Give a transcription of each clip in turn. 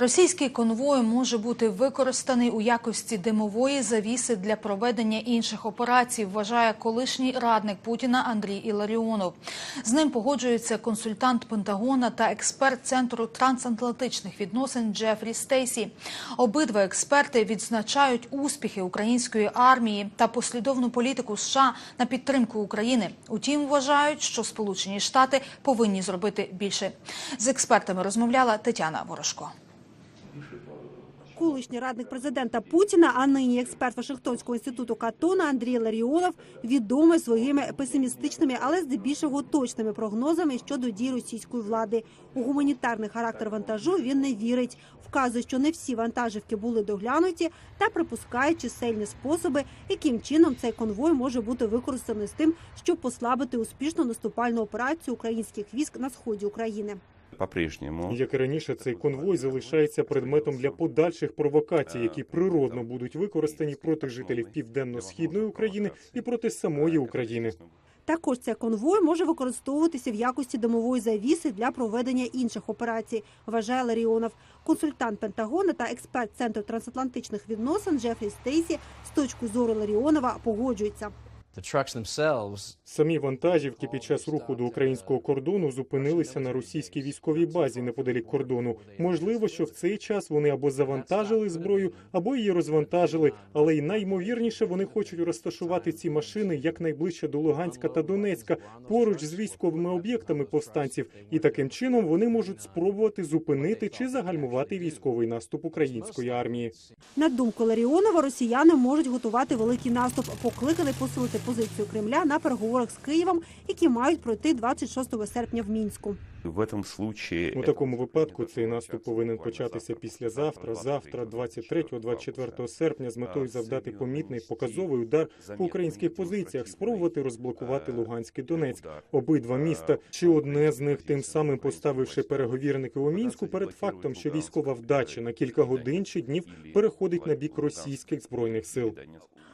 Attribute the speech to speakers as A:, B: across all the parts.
A: Російський конвой може бути використаний у якості димової завіси для проведення інших операцій, вважає колишній радник Путіна Андрій Іларіонов. З ним погоджується консультант Пентагона та експерт Центру трансатлантичних відносин Джефрі Стейсі. Обидва експерти відзначають успіхи української армії та послідовну політику США на підтримку України. Утім, вважають, що Сполучені Штати повинні зробити більше. З експертами розмовляла Тетяна Ворожко.
B: Колишній радник президента Путіна, а нині експерт Вашингтонського інституту Катона Андрій Ларіонов відомий своїми песимістичними, але здебільшого точними прогнозами щодо дій російської влади. У гуманітарний характер вантажу він не вірить. Вказує, що не всі вантажівки були доглянуті, та припускає чисельні способи, яким чином цей конвой може бути використаний з тим, щоб послабити успішну наступальну операцію українських військ на сході України.
C: По-прежнему
D: Як і раніше, цей конвой залишається предметом для подальших провокацій, які природно будуть використані проти жителів південно-східної України і проти самої України.
B: Також цей конвой може використовуватися в якості домової завіси для проведення інших операцій, вважає Ларіонов. Консультант Пентагона та експерт Центру трансатлантичних відносин Джефрі Стейсі з точки зору Ларіонова погоджується.
E: The trucks
D: Самі вантажівки під час руху до українського кордону зупинилися на російській військовій базі неподалік кордону. Можливо, що в цей час вони або завантажили зброю, або її розвантажили. Але й найімовірніше вони хочуть розташувати ці машини якнайближче до Луганська та Донецька, поруч з військовими об'єктами повстанців, і таким чином вони можуть спробувати зупинити чи загальмувати військовий наступ української армії.
B: На думку Ларіонова, росіяни можуть готувати великий наступ, покликаний посилити позицію Кремля на переговорах з Києвом, які мають пройти 26 серпня в Мінську.
C: в этом случае
D: У такому випадку цей наступ повинен початися післязавтра, завтра, 23-24 серпня, з метою завдати помітний показовий удар по українських позиціях, спробувати розблокувати Луганськ і Донецьк. Обидва міста, чи одне з них тим самим поставивши переговірники у мінську перед фактом, що військова вдача на кілька годин чи днів переходить на бік російських збройних сил.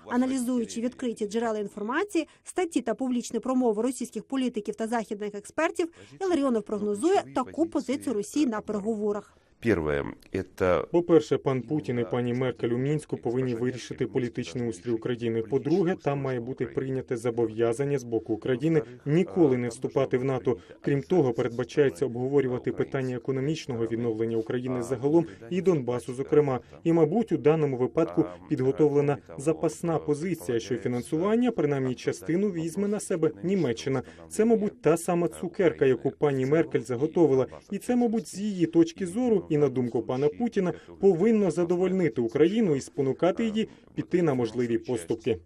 B: Аналізуючи відкриті джерела інформації, статті та публічні промови російських політиків та західних експертів, Іларіонов прогнозує таку позицію Росії на переговорах.
C: Это
D: По-перше, пан Путін і пані Меркель у мінську повинні вирішити політичний устрій України. По-друге, там має бути прийняте зобов'язання з боку України ніколи не вступати в НАТО. Крім того, передбачається обговорювати питання економічного відновлення України загалом і Донбасу, зокрема. І, мабуть, у даному випадку підготовлена запасна позиція, що фінансування, принаймні частину, візьме на себе Німеччина. Це, мабуть, та сама цукерка, яку пані Меркель заготовила, і це, мабуть, з її точки зору, і на думку пана Путіна, повинно задовольнити Україну і спонукати її піти на можливі поступки.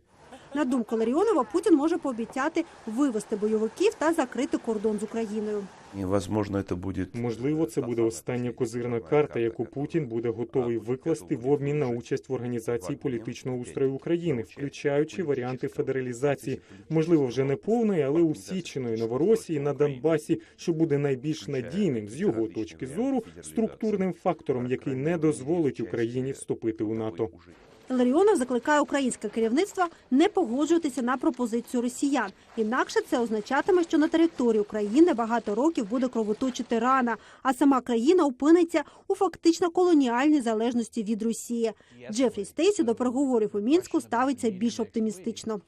B: На думку Ларіонова, Путін може пообіцяти вивести бойовиків та закрити кордон з Україною.
C: И, возможно это будет
D: Можливо, це буде остання козирна карта, яку Путін буде готовий викласти в обмін на участь в організації політичного устрою України, включаючи варіанти федералізації, можливо, вже не повної, але усіченої Новоросії на Донбасі, що буде найбільш надійним з його точки зору структурним фактором, який не дозволить Україні вступити у НАТО.
B: Ларіонов закликає українське керівництво не погоджуватися на пропозицію росіян. Інакше це означатиме, що на території України багато років буде кровоточити рана, а сама країна опиниться у фактично колоніальній залежності від Росії. Джефрі Стейсі до переговорів у мінську ставиться більш оптимістично.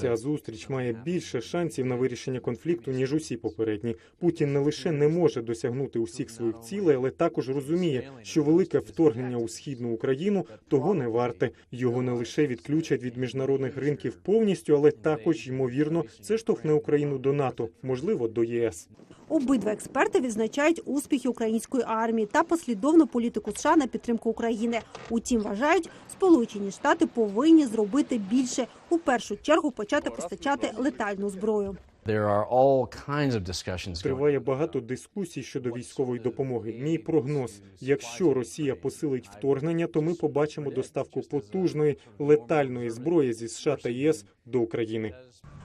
D: Ця зустріч має більше шансів на вирішення конфлікту ніж усі попередні. Путін не лише не може досягнути усіх своїх цілей, але також розуміє, що велике вторгнення у східну Україну того не варте. Його не лише відключать від міжнародних ринків повністю, але також ймовірно це штовхне Україну до НАТО, можливо, до ЄС.
B: Обидва експерти відзначають успіхи української армії та послідовну політику США на підтримку України. Утім, вважають, Сполучені Штати повинні зробити більше у першу чергу почати постачати летальну зброю.
E: there are all kinds of discussions going
D: Триває багато дискусій щодо військової допомоги. Мій прогноз: якщо Росія посилить вторгнення, то ми побачимо доставку потужної летальної зброї зі США та ЄС до України.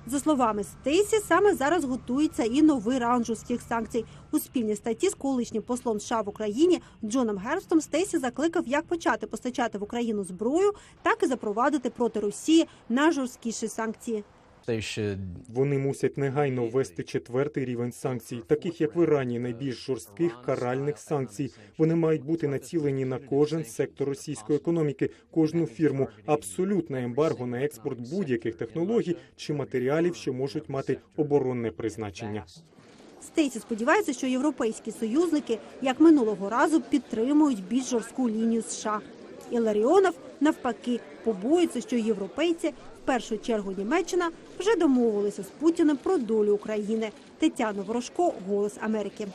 B: За словами Стейсі, саме зараз готується і новий раунд жорстких санкцій. У спільній статті з колишнім послом США в Україні Джоном Герстом Стейсі закликав як почати постачати в Україну зброю, так і запровадити проти Росії найжорсткіші санкції.
D: Вони мусять негайно ввести четвертий рівень санкцій, таких як в Ірані, найбільш жорстких каральних санкцій. Вони мають бути націлені на кожен сектор російської економіки, кожну фірму. Абсолютне ембарго на експорт будь-яких технологій чи матеріалів, що можуть мати оборонне призначення.
B: Стейсі сподівається, що європейські союзники, як минулого разу, підтримують більш жорстку лінію США. Іларіонов, навпаки, побоюється, що європейці, в першу чергу Німеччина, вже домовилися з Путіним про долю України. Тетяна Ворожко, Голос Америки.